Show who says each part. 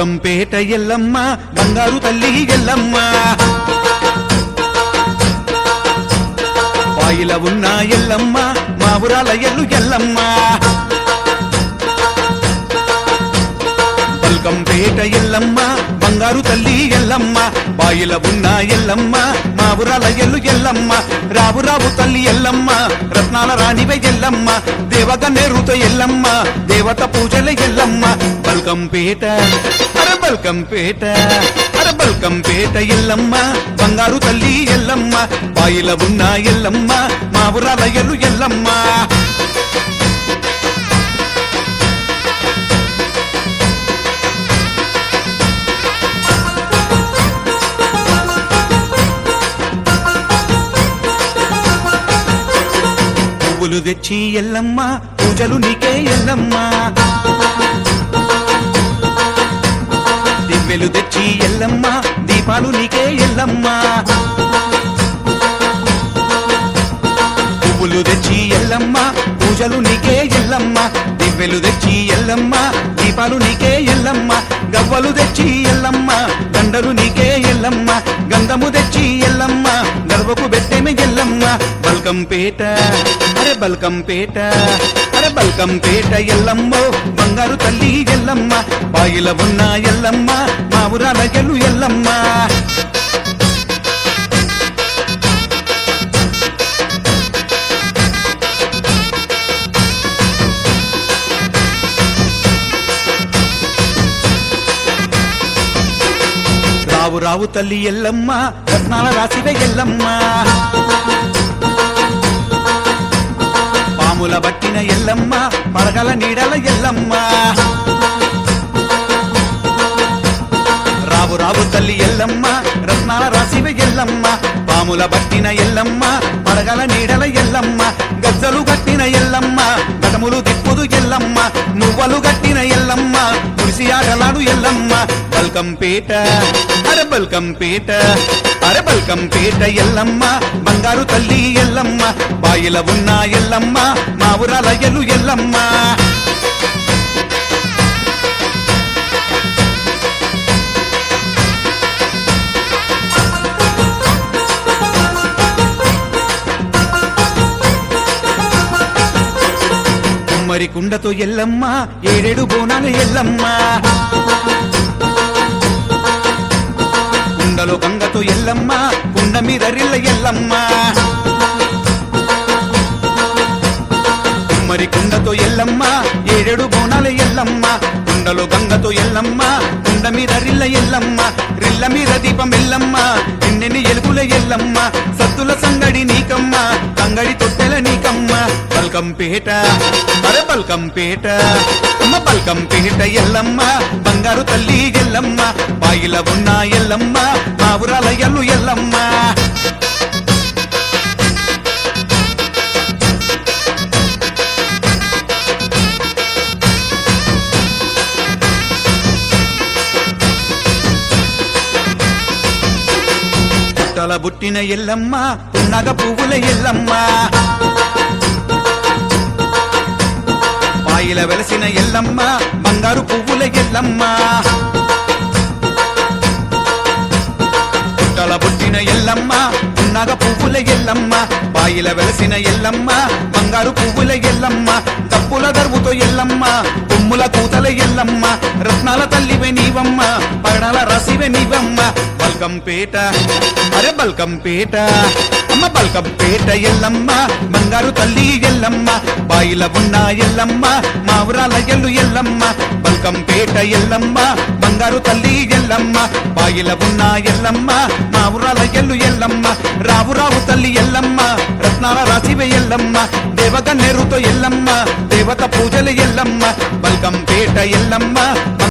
Speaker 1: బల్కంపేట ఎల్లమ్మ బంగారు తల్లి ఎల్లమ్మ. పాయిల ఉన్న ఎల్లమ్మ మా ఊరాల ఎల్లు ఎల్లమ్మ. బల్కంపేట ఎల్లమ్మ బంగారు తల్లి ఎల్లమ్మ. బాయిల ఉన్న ఎల్లమ్మ మా ఊరాల ఎల్లు ఎల్లమ్మ. రావు రావు తల్లి ఎల్లమ్మ రత్నాల రాణివే ఎల్లమ్మ. దేవగ నేరుత ఎల్లమ్మ దేవత పూజల ఎల్లమ్మ. బల్కంపేట బల్కంపేట అరే బల్కంపేట ఎల్లమ్మ బంగారు తల్లి ఎల్లమ్మ బాయిల ఉన్న ఎల్లమ్మ మా ఊరాల ఎల్లమ్మ. పువ్వులు తెచ్చి ఎల్లమ్మ పూజలు నీకే ఎల్లమ్మ. వెలు తెచ్చి ఎల్లమ్మ దీపాలు నీకే ఎల్లమ్మ. పువ్వులు తెచ్చి ఎల్లమ్మ పూజలు నీకే ఎల్లమ్మ. దివ్వెలు తెచ్చి ఎల్లమ్మ దీపాలు నీకే ఎల్లమ్మ. గవ్వలు తెచ్చి ఎల్లమ్మ దండలు నీకే ఎల్లమ్మ. గంధము తెచ్చి ఎల్లమ్మ గర్వకు పెట్టేమి ఎల్లమ్మ. బల్కంపేట అరే బల్కంపేట. అరే బల్కంపేట ఎల్లమ్మో బంగారు తల్లి ఎల్లమ్మ బాయిల ఉన్న ఎల్లమ్మ మా ఊరాల గెలు ఎల్లమ్మ. రావు రావు తల్లి ఎల్లమ్మ రత్నాల రాసివే ఎల్లమ్మ. పాముల ఎల్లమ్మ పడగల నీడల ఎల్లమ్మ. రావు రావు తల్లి ఎల్లమ్మ రత్నాల రాసివ ఎల్లమ్మ పాముల బట్టిన ఎల్లమ్మ పడగల నీడల ఎల్లమ్మ గజ్జలు కట్టిన ఎల్లమ్మ గటములు తిప్పుదు ఎల్లమ్మ నువ్వలు కట్టిన ఎల్లమ్మ కురిసి ఆటలాడు ఎల్లమ్మ. బల్కంపేట అరే బల్కంపేట అరే బల్కంపేట ఎల్లమ్మ బంగారు తల్లి ఎల్లమ్మ బాయిల ఉన్న ఎల్లమ్మ మా ఊరాల ఎల్లమ్మ. మరి కుండతో ఎల్లమ్మ ఏడేడు బోనాలు ఎల్లమ్మ. కుండలో గంగతో ఎల్లమ్మ కుండ మీద రిల్ల ఎల్లమ్మ. కుమ్మరి కుండతో ఎల్లమ్మ ఏడేడు బోనాల ఎల్లమ్మ కుండలో గంగతో ఎల్లమ్మ కుండ మీద రిల్ల ఎల్లమ్మ రిల్ల మీద దీపం ఎల్లమ్మ ఎన్నెన్ని ఎలుగుల ఎల్లమ్మ సత్తుల సంగడి నీకమ్మ కంగడి తొట్టెల నీకమ్మ. పల్కంపేట అరే బల్కంపేట అమ్మ పల్కంపేట ఎల్లమ్మ బంగారు తల్లి ఎల్లమ్మ బాయిల ఉన్న ఎల్లమ్మ మా ఊరాల ఎల్లు ఎల్లమ్మ. తల బుట్టిన ఎల్లమ్మ పున్నగ పువ్వుల ఎల్లమ్మ. పాయిల వెలసిన ఎల్లమ్మ బంగారు పువ్వుల ఎల్లమ్మ. పుట్టల బుట్టిన ఎల్లమ్మ పున్నగ పువ్వుల ఎల్లమ్మ. పాయిల వెలసిన ఎల్లమ్మ బంగారు పువ్వుల ఎల్లమ్మ. తప్పుల దర్వుతో ఎల్లమ్మ కొమ్ముల కూతల ఎల్లమ్మ రత్నాల తల్లివే నీవమ్మ పడల రసివే నీవమ్మ. బల్కంపేట అరే బల్కంపేట అమ్మ బల్కంపేట ఎల్లమ్మ బంగారు తల్లి ఎల్లమ్మ బాయిల ఉన్న ఎల్లమ్మ మావురాల ఎల్లు ఎల్లమ్మ. బల్కంపేట ఎల్లమ్మ బంగారు తల్లి ఎల్లమ్మ బాయిల ఉన్న ఎల్లమ్మ మావురాల ఎల్లు ఎల్లమ్మ రావు రావు తల్లి ఎల్లమ్మ. రత్నాల రాసివే ఎల్లమ్మ. దేవగ నెరుతో ఎల్లమ్మ. దేవత పూజల ఎల్లమ్మ. బల్కంపేట ఎల్లమ్మ.